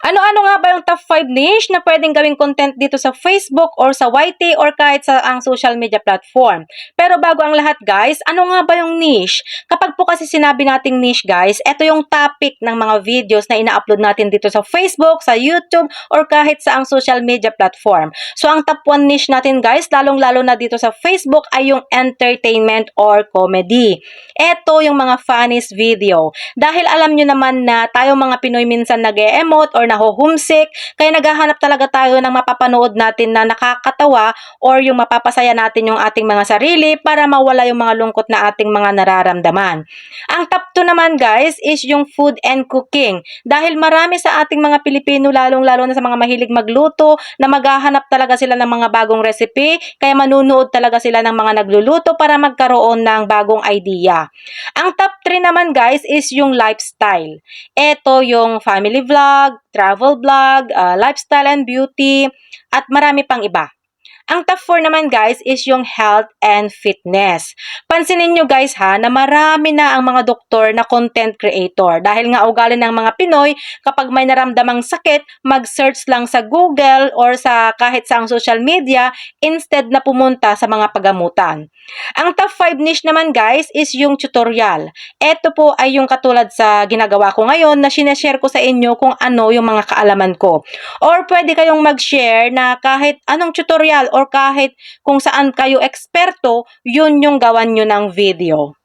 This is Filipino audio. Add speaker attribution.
Speaker 1: Ano-ano nga ba yung top 5 niche na pwedeng gawing content dito sa Facebook or sa YT or kahit sa ang social media platform? Pero bago ang lahat guys, ano nga ba yung niche? Kapag po kasi sinabi nating niche guys, ito yung topic ng mga videos na ina-upload natin dito sa Facebook, sa YouTube, or kahit sa ang social media platform. So ang top 1 niche natin guys, lalong-lalo na dito sa Facebook ay yung entertainment or comedy. Ito yung mga funniest video. Dahil alam nyo naman na tayo mga Pinoy minsan nag-e-emote or naho-homesick, kaya naghahanap talaga tayo ng mapapanood natin na nakakatawa or yung mapapasaya natin yung ating mga sarili para mawala yung mga lungkot na ating mga nararamdaman. Ang top 2 naman guys is yung food and cooking. Dahil marami sa ating mga Pilipino, lalong-lalo na sa mga mahilig magluto, na maghahanap talaga sila ng mga bagong recipe, kaya manunood talaga sila ng mga nagluluto para magkaroon ng bagong idea. Ang top 3 naman guys is yung lifestyle. Ito yung family vlog, travel vlog, uh, lifestyle and beauty, at marami pang iba. Ang top 4 naman guys is yung health and fitness. Pansinin nyo guys ha na marami na ang mga doktor na content creator dahil nga ugali ng mga Pinoy kapag may naramdamang sakit, mag-search lang sa Google or sa kahit sa ang social media instead na pumunta sa mga pagamutan. Ang top 5 niche naman guys is yung tutorial. Ito po ay yung katulad sa ginagawa ko ngayon na sineshare ko sa inyo kung ano yung mga kaalaman ko. Or pwede kayong mag-share na kahit anong tutorial or kahit kung saan kayo eksperto, yun yung gawan nyo ng video.